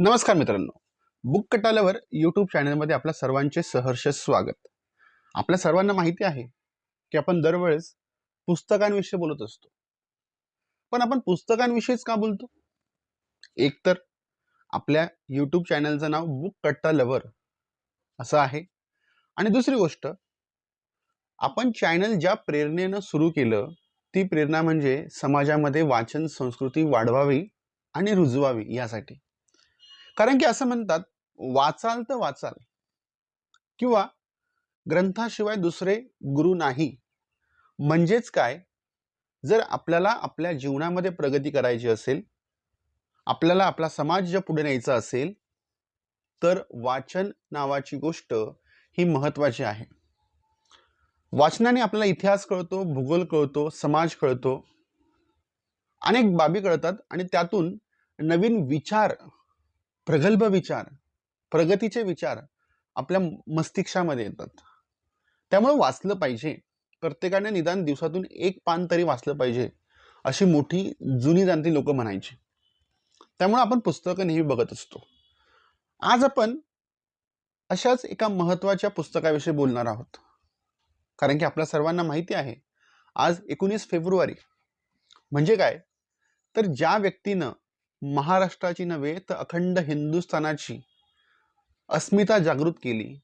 नमस्कार मित्रांनो. Book कटाल्यावर YouTube चॅनलमध्ये आपल्या सर्वांचे सहर्ष स्वागत. आपल्या सर्वांना माहिती आहे की आपण दरवेळेस पुस्तकांविषयी बोलत असतो. पण आपण पुस्तकांविषयीच का बोलतो? एक तर आपल्या यूट्यूब चॅनलचं नाव बुक कट्टा लवर असं आहे. आणि दुसरी गोष्ट आपण चॅनल ज्या प्रेरणेनं सुरू केलं ती प्रेरणा म्हणजे समाजामध्ये वाचन संस्कृती वाढवावी आणि रुजवावी यासाठी. कारण की असं म्हणतात वाचाल तर वाचाल. किंवा ग्रंथाशिवाय दुसरे गुरु नाही. म्हणजेच काय? जर आपल्याला आपल्या जीवनामध्ये प्रगती करायची असेल आपल्याला आपला समाज जर पुढे न्यायचा असेल तर वाचन नावाची गोष्ट ही महत्वाची आहे. वाचनाने आपल्याला इतिहास कळतो भूगोल कळतो समाज कळतो. अनेक बाबी कळतात आणि त्यातून नवीन विचार प्रगल्भ विचार प्रगतीचे विचार आपल्या मस्तिष्कामध्ये येतात. त्यामुळे वाचलं पाहिजे. प्रत्येकाने निदान दिवसातून एक पान तरी वाचलं पाहिजे अशी मोठी जुनी जाणती लोक म्हणायची. त्यामुळे आपण पुस्तकं नेहमी बघत असतो. आज आपण अशाच एका महत्त्वाच्या पुस्तकाविषयी बोलणार आहोत. कारण की आपल्या सर्वांना माहिती आहे आज एकोणीस फेब्रुवारी. म्हणजे काय? तर ज्या व्यक्तीनं महाराष्ट्राची नव्हे तर अखंड हिंदुस्थानाची अस्मिता जागृत केली.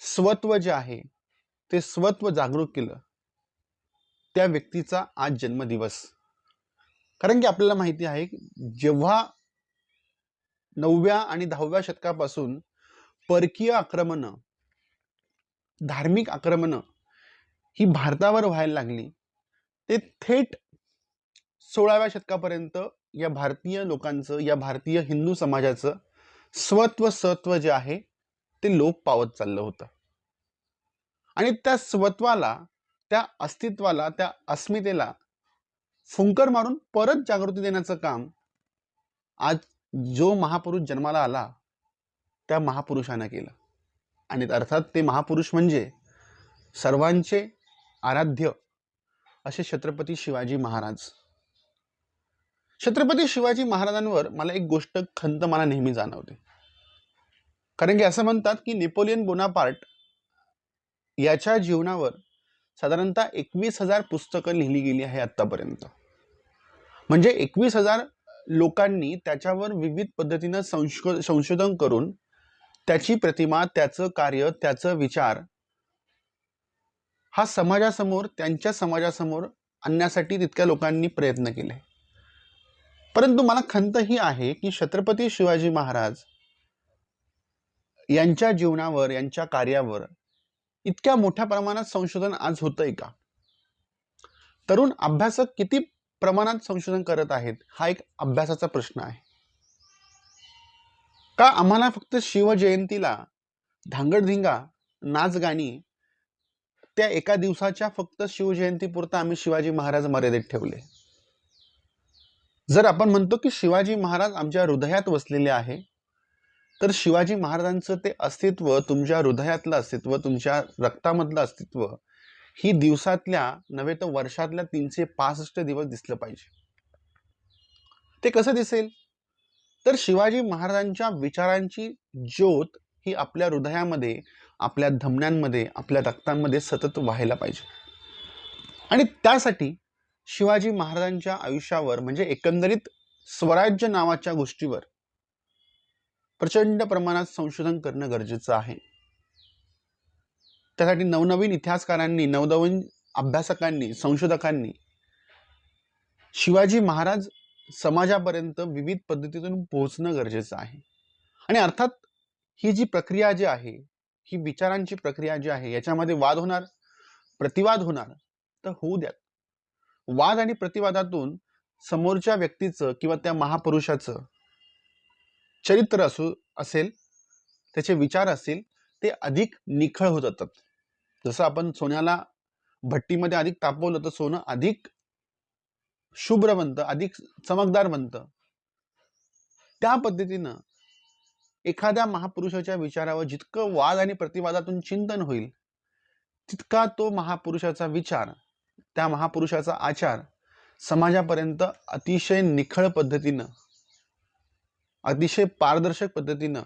स्वत्व जे आहे ते स्वत्व जागृत केलं. त्या व्यक्तीचा आज जन्मदिवस. कारण की आपल्याला माहिती आहे जेव्हा नवव्या आणि दहाव्या शतकापासून परकीय आक्रमणं धार्मिक आक्रमणं ही भारतावर व्हायला लागली ते थेट सोळाव्या शतकापर्यंत या भारतीय लोकांचं या भारतीय हिंदू समाजाचं स्वत्व सत्व जे आहे ते लोप पावत चाललं होतं. आणि त्या स्वत्वाला त्या अस्तित्वाला त्या अस्मितेला फुंकर मारून परत जागृती देण्याचं काम आज जो महापुरुष जन्माला आला त्या महापुरुषानं केलं. आणि अर्थात ते महापुरुष म्हणजे सर्वांचे आराध्य असे छत्रपती शिवाजी महाराज. छत्रपती शिवाजी महाराजांवर मला एक गोष्ट खंत मला नेहमी जाणवते. कारण की असं म्हणतात की नेपोलियन बोनापार्ट याच्या जीवनावर साधारणतः एकवीस हजार पुस्तकं लिहिली गेली आहे आत्तापर्यंत. म्हणजे एकवीस हजार लोकांनी त्याच्यावर विविध पद्धतीनं संशो संशोधन करून त्याची प्रतिमा त्याचं कार्य त्याचं विचार हा समाजासमोर त्यांच्या समाजासमोर आणण्यासाठी तितक्या लोकांनी प्रयत्न केले. परंतु मला खंत ही आहे की छत्रपती शिवाजी महाराज यांच्या जीवनावर यांच्या कार्यावर इतक्या मोठ्या प्रमाणात संशोधन आज होतंय का? तरुण अभ्यासक किती प्रमाणात संशोधन करत आहेत हा एक अभ्यासाचा प्रश्न आहे. का आम्हाला फक्त शिवजयंतीला धांगडधिंगा नाच गाणी त्या एका दिवसाच्या फक्त शिवजयंतीपुरता आम्ही शिवाजी महाराज मर्यादित ठेवले? जर आपण म्हणतो की शिवाजी महाराज आमच्या हृदयात वसलेले आहे तर शिवाजी महाराजांचं ते अस्तित्व तुमच्या हृदयातलं अस्तित्व तुमच्या रक्तामधलं अस्तित्व ही दिवसातल्या नव्हे तर वर्षातल्या तीनशे पासष्ट दिवस दिसलं पाहिजे. ते कसं दिसेल? तर शिवाजी महाराजांच्या विचारांची ज्योत ही आपल्या हृदयामध्ये आपल्या धमन्यांमध्ये आपल्या रक्तांमध्ये सतत व्हायला पाहिजे. आणि त्यासाठी शिवाजी महाराजांच्या आयुष्यावर म्हणजे एकंदरीत स्वराज्य नावाच्या गोष्टीवर प्रचंड प्रमाणात संशोधन करणं गरजेचं आहे. त्यासाठी नवनवीन इतिहासकारांनी नवनवीन अभ्यासकांनी संशोधकांनी शिवाजी महाराज समाजापर्यंत विविध पद्धतीतून पोहोचणं गरजेचं आहे. आणि अर्थात ही जी प्रक्रिया जी आहे ही विचारांची प्रक्रिया जी आहे याच्यामध्ये वाद होणार प्रतिवाद होणार तर होऊ द्यात. वाद आणि प्रतिवादातून समोरच्या व्यक्तीचं किंवा त्या महापुरुषाचं चरित्र असू असेल त्याचे विचार असतील ते अधिक निखळ होत जातात. जसं आपण सोन्याला भट्टीमध्ये अधिक तापवलं तर सोनं अधिक शुभ्र बनतं अधिक चमकदार बनतं. त्या पद्धतीनं एखाद्या महापुरुषाच्या विचारावर जितकं वाद आणि प्रतिवादातून चिंतन होईल तितका तो महापुरुषाचा विचार त्या महापुरुषाचा आचार समाजापर्यंत अतिशय निखळ पद्धतीनं अतिशय पारदर्शक पद्धतीनं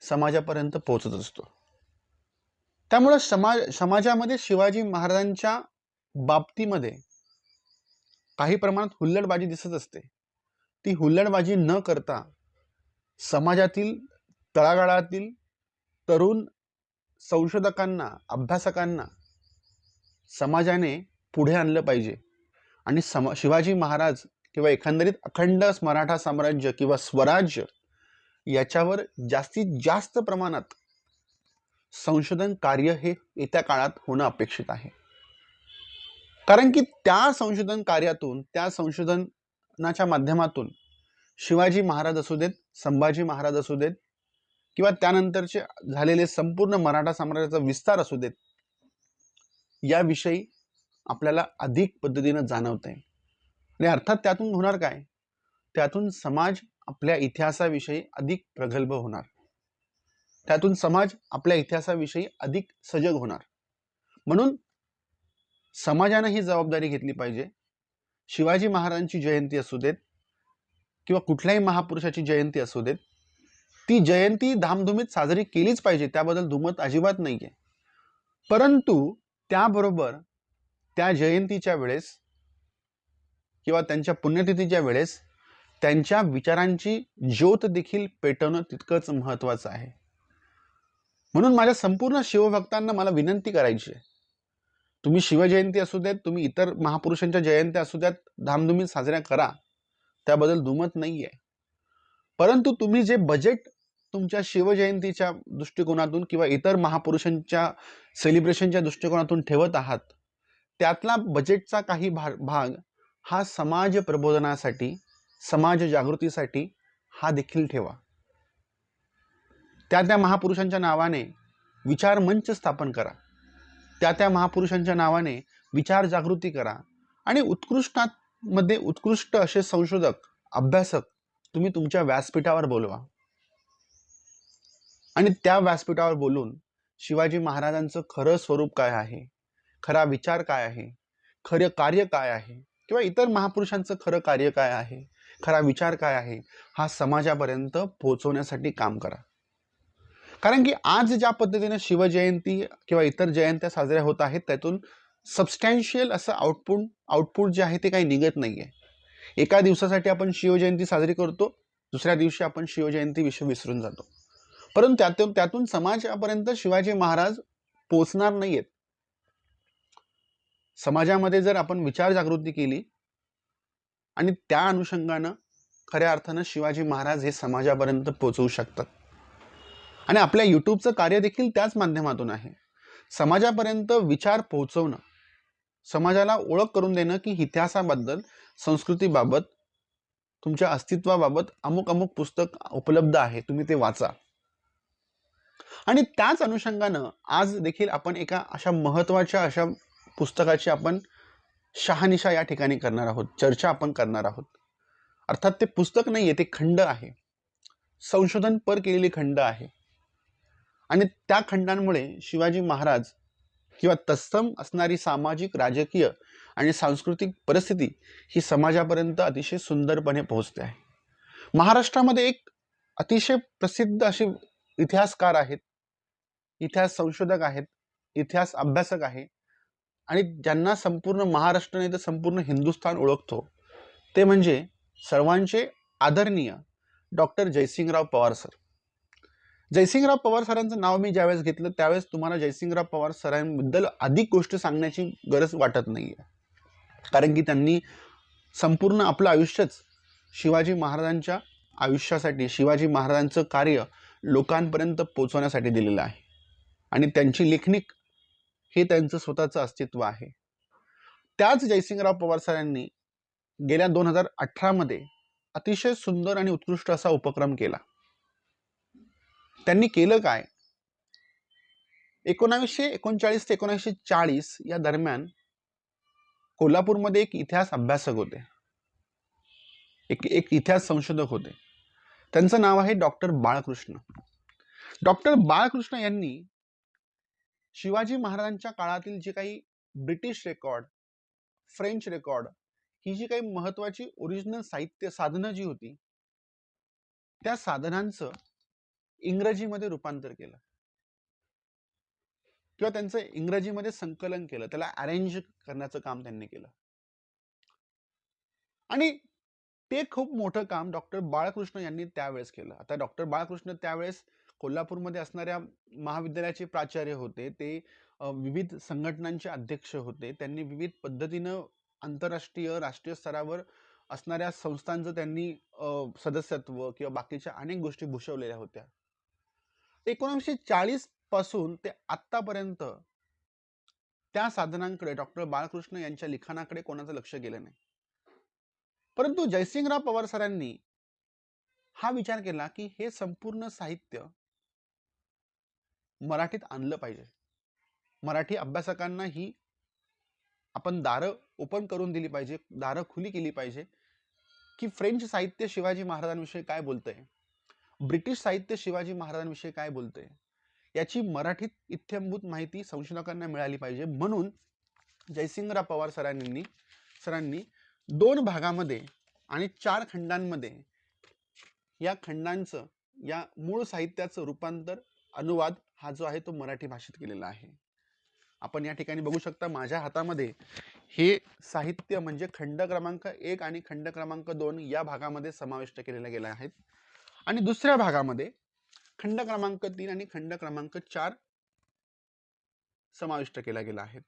समाजापर्यंत पोहोचत असतो. त्यामुळं समाज समाजामध्ये शिवाजी महाराजांच्या बाबतीमध्ये काही प्रमाणात हुल्लडबाजी दिसत असते. ती हुल्लडबाजी न करता समाजातील तळागाळातील तरुण संशोधकांना अभ्यासकांना समाजाने पुढे आणलं पाहिजे. आणि सम शिवाजी महाराज किंवा एकंदरीत अखंड मराठा साम्राज्य किंवा स्वराज्य याच्यावर जास्तीत जास्त प्रमाणात संशोधन कार्य हे येत्या काळात होणं अपेक्षित आहे. कारण की त्या संशोधन कार्यातून त्या संशोधनाच्या माध्यमातून शिवाजी महाराज असू देत संभाजी महाराज असू देत किंवा त्यानंतरचे झालेले संपूर्ण मराठा साम्राज्याचा विस्तार असू देत याविषयी आपल्याला अधिक पद्धतीनं जाणवत आहे आणि अर्थात त्यातून होणार काय? त्यातून समाज आपल्या इतिहासाविषयी अधिक प्रगल्भ होणार. त्यातून समाज आपल्या इतिहासाविषयी अधिक सजग होणार. म्हणून समाजानं ही जबाबदारी घेतली पाहिजे. शिवाजी महाराजांची जयंती असू देत किंवा कुठल्याही महापुरुषाची जयंती असू देत ती जयंती धामधुमीत साजरी केलीच पाहिजे. त्याबद्दल धुमत अजिबात नाही आहे परंतु त्याबरोबर त्या जयंतीच्या वेळेस किंवा त्यांच्या पुण्यतिथीच्या वेळेस त्यांच्या विचारांची ज्योत देखील पेटवणं तितकंच महत्त्वाचं आहे. म्हणून माझ्या संपूर्ण शिवभक्तांना मला विनंती करायची आहे. तुम्ही शिवजयंती असू द्यात तुम्ही इतर महापुरुषांच्या जयंत्या असू द्यात धामधुमीत साजऱ्या करा. त्याबद्दल दुमत नाही आहे परंतु तुम्ही जे बजेट तुमच्या शिवजयंतीच्या दृष्टिकोनातून किंवा इतर महापुरुषांच्या सेलिब्रेशनच्या दृष्टिकोनातून ठेवत आहात त्यातला बजेटचा काही भाग भाग हा समाज प्रबोधनासाठी समाज जागृतीसाठी हा देखील ठेवा. त्या त्या महापुरुषांच्या नावाने विचार मंच स्थापन करा. त्या त्या महापुरुषांच्या नावाने विचार जागृती करा आणि उत्कृष्टामध्ये उत्कृष्ट असे संशोधक अभ्यासक तुम्ही तुमच्या व्यासपीठावर बोलवा. आणि त्या व्यासपीठावर बोलून शिवाजी महाराजांचं खरं स्वरूप काय आहे? खरा विचार काय आहे? खरं कार्य काय आहे? किंवा इतर महापुरुषांचं खरं कार्य काय आहे? खरा विचार काय आहे? हा समाजापर्यंत पोहोचवण्यासाठी काम करा. कारण की आज ज्या पद्धतीने शिवजयंती किंवा इतर जयंत्या साजऱ्या होत आहेत त्यातून सबस्टॅन्शियल असं आउटपुट आउटपुट जे आहे ते काही निघत नाही आहे एका दिवसासाठी आपण शिवजयंती साजरी करतो दुसऱ्या दिवशी आपण शिवजयंती विषय विसरून जातो. परंतु त्यातून त्यातून समाजापर्यंत शिवाजी महाराज पोचणार नाही आहेत समाजामध्ये जर आपण विचार जागृती केली आणि त्या अनुषंगानं खऱ्या अर्थानं शिवाजी महाराज हे समाजापर्यंत पोचवू शकतात. आणि आपल्या यूट्यूबचं कार्य देखील त्याच माध्यमातून आहे. समाजापर्यंत विचार पोहोचवणं समाजाला ओळख करून देणं की इतिहासाबद्दल संस्कृतीबाबत तुमच्या अस्तित्वाबाबत अमुक अमुक पुस्तक उपलब्ध आहे तुम्ही ते वाचा. आणि त्याच अनुषंगानं आज देखील आपण एका अशा महत्त्वाच्या अशा पुस्तकाची आपण शहानिशा या ठिकाणी करणार आहोत चर्चा आपण करणार आहोत. अर्थात ते पुस्तक नाही आहे ते खंड आहे. संशोधन पर केलेली खंड आहे. आणि त्या खंडांमुळे शिवाजी महाराज किंवा तत्सम असणारी सामाजिक राजकीय आणि सांस्कृतिक परिस्थिती ही समाजापर्यंत अतिशय सुंदरपणे पोहोचते आहे. महाराष्ट्रामध्ये एक अतिशय प्रसिद्ध असे इतिहासकार आहेत. इतिहास संशोधक आहेत. इतिहास अभ्यासक आहे. आणि ज्यांना संपूर्ण महाराष्ट्र नाही तर संपूर्ण हिंदुस्थान ओळखतो. ते म्हणजे सर्वांचे आदरणीय डॉक्टर जयसिंगराव पवार सर. जयसिंगराव पवार सरांचं नाव मी ज्यावेळेस घेतलं त्यावेळेस तुम्हाला जयसिंगराव पवार सरांबद्दल अधिक गोष्ट सांगण्याची गरज वाटत नाही आहे कारण की त्यांनी संपूर्ण आपलं आयुष्यच शिवाजी महाराजांच्या आयुष्यासाठी शिवाजी महाराजांचं कार्य लोकांपर्यंत पोचवण्यासाठी दिलेलं आहे. आणि त्यांची लेखनिक हे त्यांचं स्वतःचं अस्तित्व आहे. त्याच जयसिंगराव पवार सरांनी गेल्या दोन हजार अठरामध्ये अतिशय सुंदर आणि उत्कृष्ट असा उपक्रम केला. त्यांनी केलं काय? एकोणावीसशे एकोणचाळीस ते एकोणीसशे चाळीस या दरम्यान कोल्हापूरमध्ये एक इतिहास अभ्यासक होते. एक एक इतिहास संशोधक होते. त्यांचं नाव आहे डॉक्टर बाळकृष्ण. डॉक्टर बाळकृष्ण यांनी शिवाजी महाराजांच्या काळातील जे काही ब्रिटिश रेकॉर्ड फ्रेंच रेकॉर्ड ही जी काही महत्वाची ओरिजिनल साहित्य साधनं जी होती त्या साधनांचं इंग्रजीमध्ये रूपांतर केलं. किंवा त्यांचं इंग्रजीमध्ये संकलन केलं त्याला अरेंज करण्याचं काम त्यांनी केलं. आणि ते खूप मोठं काम डॉक्टर बाळकृष्ण यांनी त्यावेळेस केलं. आता डॉक्टर बाळकृष्ण त्यावेळेस कोल्हापूरमध्ये असणाऱ्या महाविद्यालयाचे प्राचार्य होते. ते विविध संघटनांचे अध्यक्ष होते. त्यांनी विविध पद्धतीनं आंतरराष्ट्रीय राष्ट्रीय स्तरावर असणाऱ्या संस्थांचं त्यांनी सदस्यत्व किंवा बाकीच्या अनेक गोष्टी भूषवलेल्या होत्या. एकोणीसशे चाळीसपासून ते आत्तापर्यंत त्या साधनांकडे डॉक्टर बाळकृष्ण यांच्या लिखाणाकडे कोणाचं लक्ष गेलं नाही. परंतु जयसिंगराव पवार सरांनी हा विचार केला की हे संपूर्ण साहित्य मराठीत आणलं पाहिजे. मराठी अभ्यासकांना ही आपण दारं ओपन करून दिली पाहिजे दारं खुली केली पाहिजे की फ्रेंच साहित्य शिवाजी महाराजांविषयी काय बोलतंय? ब्रिटिश साहित्य शिवाजी महाराजांविषयी काय बोलतंय? याची मराठीत इत्थंभूत माहिती संशोधकांना मिळाली पाहिजे. म्हणून जयसिंगराव पवार सरांनी सरांनी दोन भागामध्ये आणि चार खंडांमध्ये या खंडांचं या मूळ साहित्याचं रूपांतर अनुवाद हा जो आहे तो मराठी भाषेत केलेला आहे. आपण या ठिकाणी बघू शकता माझ्या हातामध्ये हे साहित्य म्हणजे खंड क्रमांक एक आणि खंड क्रमांक दोन या भागामध्ये समाविष्ट केलेले गेले आहेत. आणि दुसऱ्या भागामध्ये खंड क्रमांक तीन आणि खंड क्रमांक चार समाविष्ट केला गेला आहे.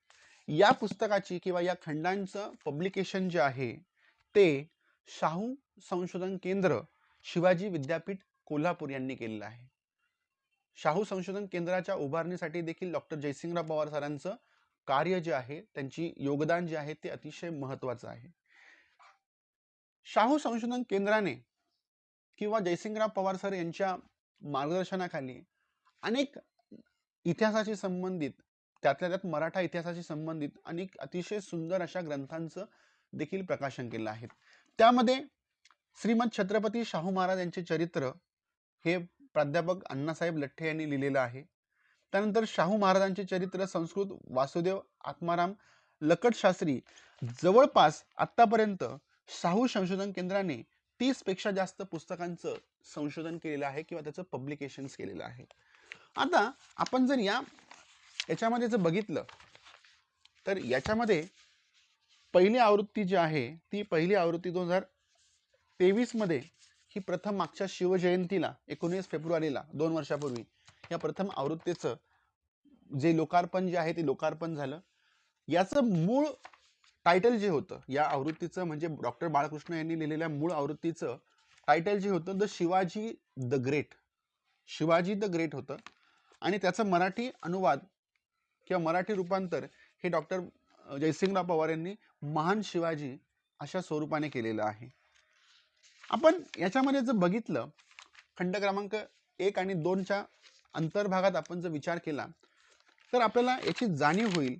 या पुस्तकाची किंवा या खंडांचं पब्लिकेशन जे आहे ते शाहू संशोधन केंद्र शिवाजी विद्यापीठ कोल्हापूर यांनी केलेलं आहे. शाहू संशोधन केंद्राच्या उभारणीसाठी देखील डॉक्टर जयसिंगराव पवार सरांचं कार्य जे आहे त्यांची योगदान जे आहे ते अतिशय महत्वाचं आहे. शाहू संशोधन केंद्राने किंवा जयसिंगराव पवार सर यांच्या मार्गदर्शनाखाली अनेक इतिहासाशी संबंधित त्यातल्या त्यात मराठा इतिहासाशी संबंधित अनेक अतिशय सुंदर अशा ग्रंथांचं देखील प्रकाशन केलं आहे. त्यामध्ये श्रीमद छत्रपती शाहू महाराज यांचे चरित्र हे प्राध्यापक अण्णासाहेब लठ्ठे यांनी लिहिलेलं आहे. त्यानंतर शाहू महाराजांचे चरित्र संस्कृत वासुदेव आत्माराम लकट शास्त्री जवळपास आतापर्यंत शाहू संशोधन केंद्राने तीसपेक्षा जास्त पुस्तकांचं संशोधन केलेलं आहे किंवा त्याचं पब्लिकेशन्स केलेलं आहे. आता आपण जर या याच्यामध्ये जर बघितलं तर याच्यामध्ये पहिली आवृत्ती जी आहे ती पहिली आवृत्ती दोन हजार तेवीसमध्ये ही प्रथम मागच्या शिवजयंतीला एकोणीस फेब्रुवारीला दोन वर्षापूर्वी या प्रथम आवृत्तीचं जे लोकार्पण जे आहे ते लोकार्पण झालं. याचं मूळ टायटल जे होतं या आवृत्तीचं म्हणजे डॉक्टर बाळकृष्ण यांनी लिहिलेल्या मूळ आवृत्तीचं टायटल जे होतं the Shivaji the great Shivaji the great होतं. आणि त्याचं मराठी अनुवाद किंवा मराठी रूपांतर हे डॉक्टर जयसिंगराव पवार यांनी महान शिवाजी अशा स्वरूपाने केलेलं आहे. आपण याच्यामध्ये जर बघितलं खंड क्रमांक एक आणि दोनच्या अंतर्भागात आपण जर विचार केला तर आपल्याला याची जाणीव होईल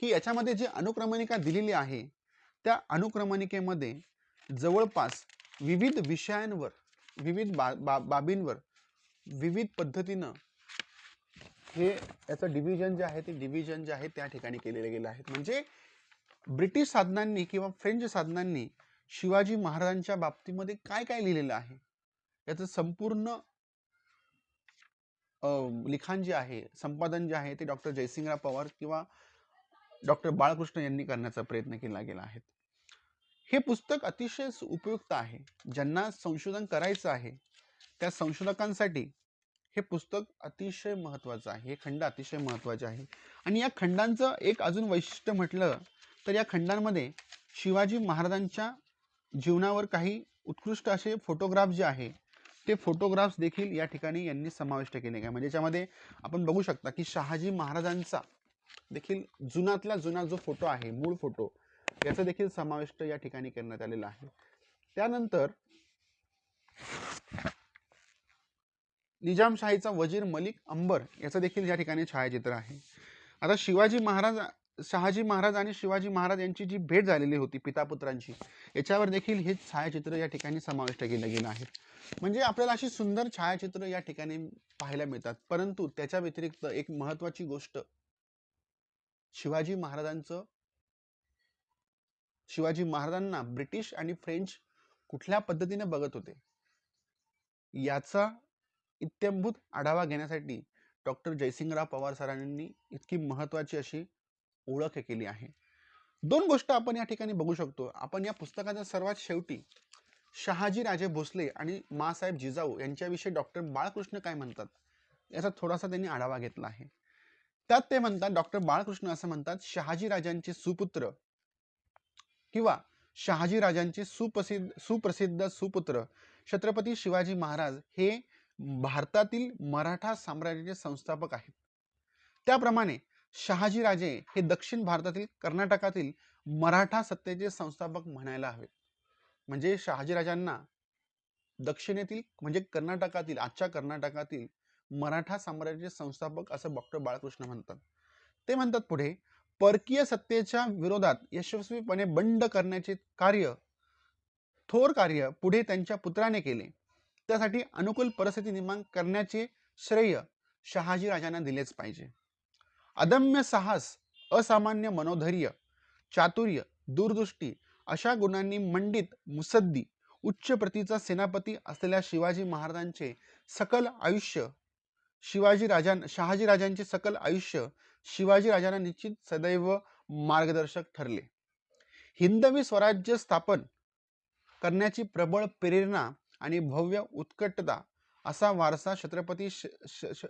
की याच्यामध्ये जी अनुक्रमणिका दिलेली आहे त्या अनुक्रमणिकेमध्ये जवळपास विविध विषयांवर विविध बा बा बाबींवर विविध पद्धतीनं हे याचं डिव्हिजन जे आहे ते डिव्हिजन जे आहे त्या ठिकाणी केलेले गेले आहेत. म्हणजे ब्रिटिश साधनांनी किंवा फ्रेंच साधनांनी शिवाजी महाराजांच्या बाबतीमध्ये काय काय लिहिलेलं आहे? याचं संपूर्ण लिखाण जे आहे संपादन जे आहे ते डॉक्टर जयसिंगराव पवार किंवा डॉक्टर बाळकृष्ण यांनी करण्याचा प्रयत्न केला गेला आहे. हे पुस्तक अतिशय सु- उपयुक्त आहे. ज्यांना संशोधन करायचं आहे त्या संशोधकांसाठी हे पुस्तक अतिशय महत्त्वाचं आहे. हे खंड अतिशय महत्त्वाचे आहे. आणि या खंडांचं एक अजून वैशिष्ट्य म्हटलं तर या खंडांमध्ये शिवाजी महाराजांच्या जीवनावर काही उत्कृष्ट असे फोटोग्राफ जे आहे ते फोटोग्राफ्स देखील या ठिकाणी यांनी समाविष्ट केले आहे म्हणजे याच्यामध्ये आपण बघू शकता की शहाजी महाराजांचा देखील जुनातला जुना जो फोटो आहे मूळ फोटो याचा देखील समाविष्ट या ठिकाणी करण्यात आलेला आहे. त्यानंतर निजामशाहीचा वजीर मलिक अंबर याचं देखील या ठिकाणी छायाचित्र आहे. आता शिवाजी महाराज शहाजी महाराज आणि शिवाजी महाराज यांची जी भेट झालेली होती पितापुत्रांची याच्यावर देखील हे छायाचित्र या ठिकाणी समाविष्ट केलं गेलं आहे. म्हणजे आपल्याला अशी सुंदर छायाचित्र या ठिकाणी पाहायला मिळतात. परंतु त्याच्या व्यतिरिक्त एक महत्वाची गोष्ट शिवाजी महाराजांचं शिवाजी महाराजांना ब्रिटिश आणि फ्रेंच कुठल्या पद्धतीने बघत होते? याचा इत्यंभूत आढावा घेण्यासाठी डॉक्टर जयसिंगराव पवार सरांनी इतकी महत्वाची अशी ओळख केली आहे. दोन गोष्ट आपण या ठिकाणी बघू शकतो. आपण या पुस्तकाच्या सर्वात शेवटी शहाजी राजे भोसले आणि मासाहेब जिजाऊ यांच्याविषयी डॉक्टर बाळकृष्ण काय म्हणतात? याचा थोडासा त्यांनी आढावा घेतला आहे. त्यात ते म्हणतात डॉक्टर बाळकृष्ण असं म्हणतात शहाजी राजांचे सुपुत्र किंवा शहाजी राजांचे सुप्रसिद्ध सुप्रसिद्ध सुपुत्र छत्रपती शिवाजी महाराज हे भारतातील मराठा साम्राज्याचे संस्थापक आहेत. त्याप्रमाणे शहाजीराजे हे दक्षिण भारतातील कर्नाटकातील मराठा सत्तेचे संस्थापक म्हणायला हवे. म्हणजे शहाजीराजांना दक्षिणेतील म्हणजे कर्नाटकातील आजच्या कर्नाटकातील मराठा साम्राज्याचे संस्थापक असं डॉक्टर बाळकृष्ण म्हणतात. ते म्हणतात पुढे परकीय सत्तेच्या विरोधात यशस्वीपणे बंड करण्याचे कार्य थोर कार्य पुढे त्यांच्या पुत्राने केले. त्यासाठी अनुकूल परिस्थिती निर्माण करण्याचे श्रेय शहाजी राजांना दिलेच पाहिजे. अदम्य साहस असामान्य मनोधैर्य चातुर्य दूरदृष्टी अशा गुणांनी मंडित मुसद्दी उच्च प्रतीचा सेनापती असलेल्या शिवाजी महाराजांचे सकल आयुष्य शिवाजी राजां शहाजी राजांचे सकल आयुष्य शिवाजी राजांना निश्चित सदैव मार्गदर्शक ठरले. हिंदवी स्वराज्य स्थापन करण्याची प्रबळ प्रेरणा आणि भव्य उत्कटता असा वारसा छत्रपती श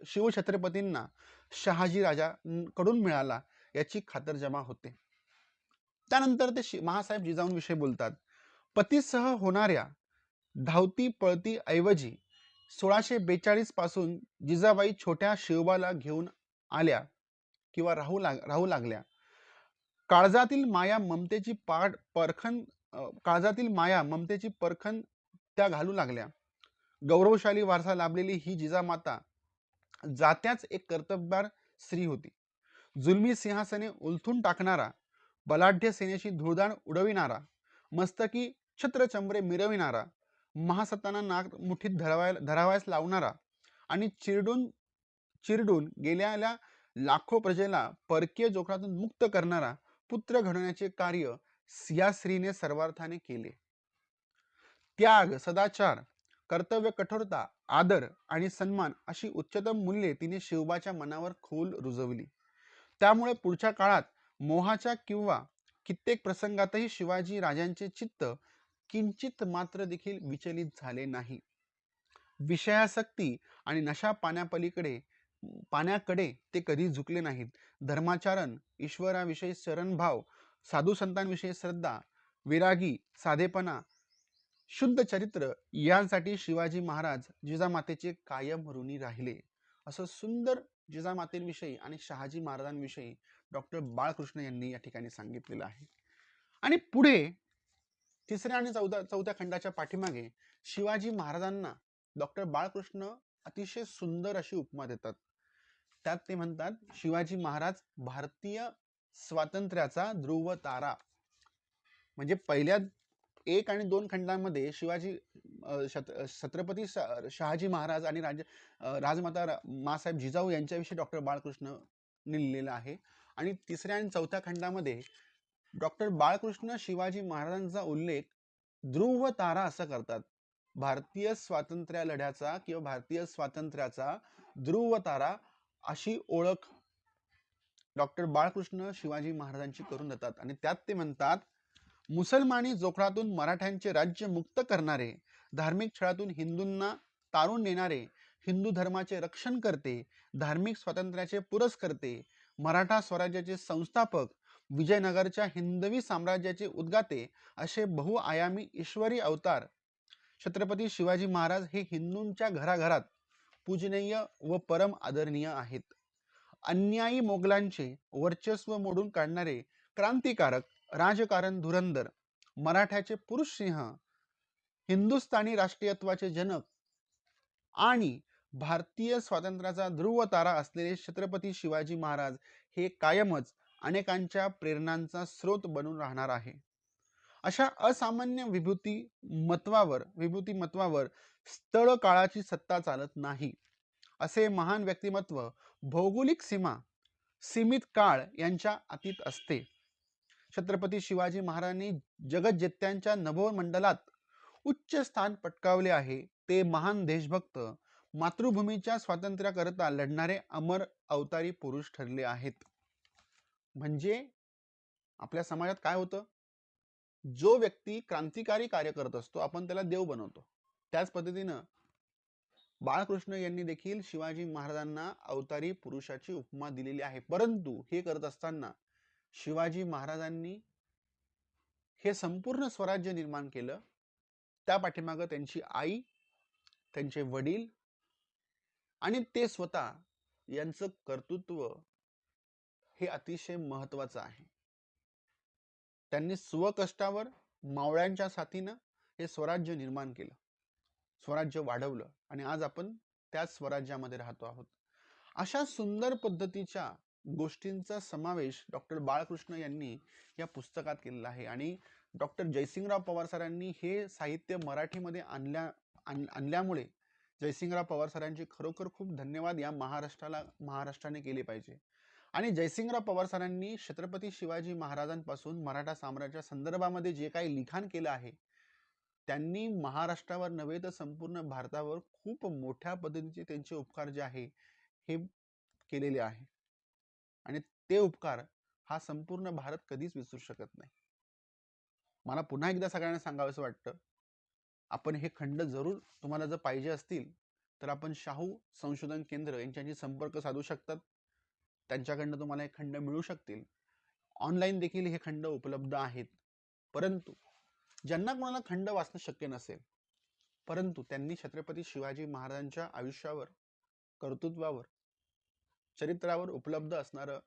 शिवछत्रपतींना शहाजी राजाकडून मिळाला याची खातरजमा होते. त्यानंतर ते महासाहेब जिजाऊंविषयी बोलतात. पतीसह होणाऱ्या धावती पळती ऐवजी सोळाशे बेचाळीसपासून जिजाबाई छोट्या शिवबाला घेऊन आल्या किंवा राहू लाग राहू लागल्या. काळजातील माया ममतेची पाठ परखन काळजातील माया ममतेची परखन त्या घालू लागल्या. गौरवशाली वारसा लाभलेली ही जिजामाता जात्याच एक कर्तबगार स्त्री होती. जुलमी सिंहासने उलथून टाकणारा बलाढ्य सेनेशी धुळदाण उडविणारा मस्तकी छत्रचंबरे मिरविणारा महासत्ताना नाक मुठीत धरावाय धरावायस लावणारा आणि चिरडून चिरडून गेलेल्या लाखो प्रजेला परकीय जोखडातून मुक्त करणारा पुत्र घडवण्याचे कार्य या स्त्रीने सर्वार्थाने केले. त्याग सदाचार कर्तव्य कठोरता आदर आणि सन्मान अशी उच्चतम मूल्ये तिने शिवबाच्या मनावर खोल रुजवली. त्यामुळे पुढच्या काळात मोहाच्या किंवा कित्येक प्रसंगातही शिवाजी राजांचे चित्त किंचित मात्र देखील विचलित झाले नाही. विषयासक्ती आणि नशा पाण्यापलीकडे पाण्याकडे ते कधी झुकले नाहीत. धर्माचरण ईश्वराविषयी शरणभाव साधू संतांविषयी श्रद्धा विरागी साधेपणा शुद्ध चरित्र यांसाठी शिवाजी महाराज जिजामातेचे कायम ऋणी राहिले. असं सुंदर जिजामातेविषयी आणि शहाजी महाराजांविषयी डॉक्टर बाळकृष्ण यांनी या ठिकाणी सांगितलेलं आहे. आणि पुढे तिसऱ्या आणि चौदा चौथ्या खंडाच्या पाठीमागे शिवाजी महाराजांना डॉक्टर बाळकृष्ण अतिशय सुंदर अशी उपमा देतात. त्यात ते म्हणतात शिवाजी महाराज भारतीय स्वातंत्र्याचा ध्रुव तारा. म्हणजे पहिल्या एक आणि दोन खंडांमध्ये शिवाजी छत्रपती शहाजी महाराज आणि राज राजमाता मासाहेब जिजाऊ यांच्याविषयी डॉक्टर बाळकृष्ण लिहिलेलं आहे. आणि तिसऱ्या आणि चौथ्या खंडामध्ये डॉक्टर बाळकृष्ण शिवाजी महाराजांचा उल्लेख ध्रुव तारा असं करतात. भारतीय स्वातंत्र्य लढ्याचा किंवा भारतीय स्वातंत्र्याचा ध्रुव तारा अशी ओळख डॉक्टर बाळकृष्ण शिवाजी महाराजांची करून देतात. आणि त्यात ते म्हणतात मुसलमानी जोखडातून मराठ्यांचे राज्य मुक्त करणारे धार्मिक छळातून हिंदूंना तारून नेणारे हिंदू धर्माचे रक्षण करते धार्मिक स्वातंत्र्याचे पुरस्कर्ते मराठा स्वराज्याचे संस्थापक विजयनगरच्या हिंदवी साम्राज्याचे उद्गाते असे बहुआयामी ईश्वरी अवतार. छत्रपती शिवाजी महाराज हे हिंदूंच्या घराघरात पूजनीय व परम आदरणीय आहेत. अन्यायी मोगलांचे वर्चस्व मोडून काढणारे क्रांतिकारक राजकारण धुरंधर मराठ्याचे पुरुष सिंह हिंदुस्थानी राष्ट्रीयत्वाचे जनक आणि भारतीय स्वातंत्र्याचा ध्रुव तारा असलेले छत्रपती शिवाजी महाराज हे कायमच अनेकांच्या प्रेरणांचा स्रोत बनून राहणार आहे. अशा असामान्य विभूती मत्वावर विभूती मत्वावर स्थळ काळाची सत्ता चालत नाही. असे महान व्यक्तिमत्व भौगोलिक सीमा सीमित काळ यांच्या अतीत असते. छत्रपती शिवाजी महाराजांनी जगज्जेत्यांच्या नभोमंडलात उच्च स्थान पटकावले आहे. ते महान देशभक्त मातृभूमीच्या स्वातंत्र्याकरता लढणारे अमर अवतारी पुरुष ठरले आहेत. म्हणजे आपल्या समाजात काय होतं? जो व्यक्ती क्रांतिकारी कार्य करत असतो आपण त्याला देव बनवतो. त्याच पद्धतीनं बाळकृष्ण यांनी देखील शिवाजी महाराजांना अवतारी पुरुषाची उपमा दिलेली आहे. परंतु हे करत असताना शिवाजी महाराजांनी हे संपूर्ण स्वराज्य निर्माण केलं. त्या पाठीमागं त्यांची आई त्यांचे वडील आणि ते स्वतः यांचं कर्तृत्व हे अतिशय महत्वाचं आहे. त्यांनी स्वकष्टावर मावळ्यांच्या साथीनं हे स्वराज्य निर्माण केलं. स्वराज्य वाढवलं आणि आज आपण त्याच स्वराज्यामध्ये राहतो आहोत. अशा सुंदर पद्धतीच्या गोष्टींचा समावेश डॉक्टर बाळकृष्ण यांनी या पुस्तकात केलेला आहे. आणि डॉक्टर जयसिंगराव पवार सरांनी हे साहित्य मराठीमध्ये आणल्या आणल्यामुळे जयसिंगराव पवार सरांचे खरोखर खूप धन्यवाद या महाराष्ट्राला महाराष्ट्राने केले पाहिजे. आणि जयसिंगराव पवार सरांनी छत्रपती शिवाजी महाराजांपासून मराठा साम्राज्या संदर्भामध्ये जे काही लिखाण केलं आहे त्यांनी महाराष्ट्रावर नव्हे तर संपूर्ण भारतावर खूप मोठ्या पद्धतीचे त्यांचे उपकार जे आहे हे केलेले आहे. आणि ते उपकार हा संपूर्ण भारत कधीच विसरू शकत नाही. मला पुन्हा एकदा सगळ्यांना सांगावंसं वाटतं आपण हे खंड जरूर तुम्हाला जर पाहिजे असतील तर आपण शाहू संशोधन केंद्र यांच्याशी संपर्क साधू शकतात. त्यांच्याकडनं तुम्हाला हे खंड मिळू शकतील. ऑनलाईन देखील हे खंड उपलब्ध आहेत. परंतु ज्यांना कोणाला खंड वाचणं शक्य नसेल परंतु त्यांनी छत्रपती शिवाजी महाराजांच्या आयुष्यावर कर्तृत्वावर चरित्रावर उपलब्ध असणारं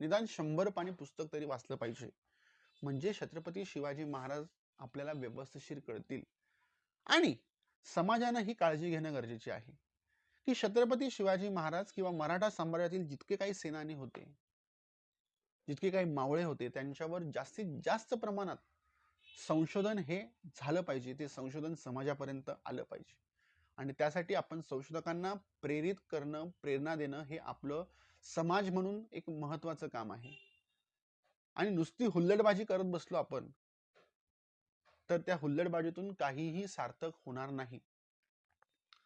निदान शंभर पाणी पुस्तक तरी वाचलं पाहिजे. म्हणजे छत्रपती शिवाजी महाराज आपल्याला व्यवस्थिशीर कळतील. आणि समाजानं ही काळजी घेणं गरजेचे आहे. की छत्रपती शिवाजी महाराज किंवा मराठा साम्राज्यातील जितके काही सेनानी होते जितके काही मावळे होते त्यांच्यावर जास्तीत जास्त प्रमाणात संशोधन हे झालं पाहिजे. ते संशोधन समाजापर्यंत आलं पाहिजे. आणि त्यासाठी आपण संशोधकांना प्रेरित करणं प्रेरणा देणं हे आपलं समाज म्हणून एक महत्वाचं काम आहे. आणि नुसती हुल्लडबाजी करत बसलो आपण तर त्या हुल्लडबाजीतून काहीही सार्थक होणार नाही.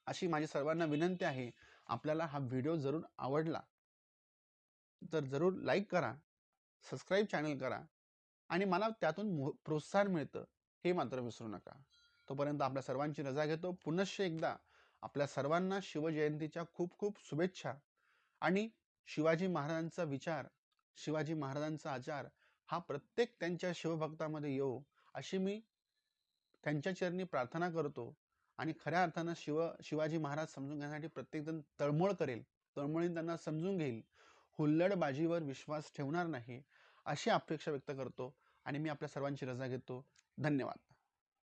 अशी माझी सर्वांना विनंती आहे. आपल्याला हा व्हिडिओ जरूर आवडला तर जरूर लाईक करा सबस्क्राईब चॅनल करा आणि मला त्यातून प्रोत्साहन मिळतं हे मात्र विसरू नका. तोपर्यंत आपल्या सर्वांची रजा घेतो. पुनश्च एकदा आपल्या सर्वांना शिवजयंतीच्या खूप खूप शुभेच्छा. आणि शिवाजी महाराजांचा विचार शिवाजी महाराजांचा आचार हा प्रत्येक त्यांच्या शिवभक्तामध्ये येऊ अशी मी त्यांच्या चरणी प्रार्थना करतो. आणि खऱ्या अर्थानं शिव शिवाजी महाराज समजून घेण्यासाठी प्रत्येकजण तळमळ करेल. तळमळीने त्यांना समजून घेईल. हुल्लडबाजीवर विश्वास ठेवणार नाही अशी अपेक्षा व्यक्त करतो. आणि मी आपल्या सर्वांची रजा घेतो. धन्यवाद.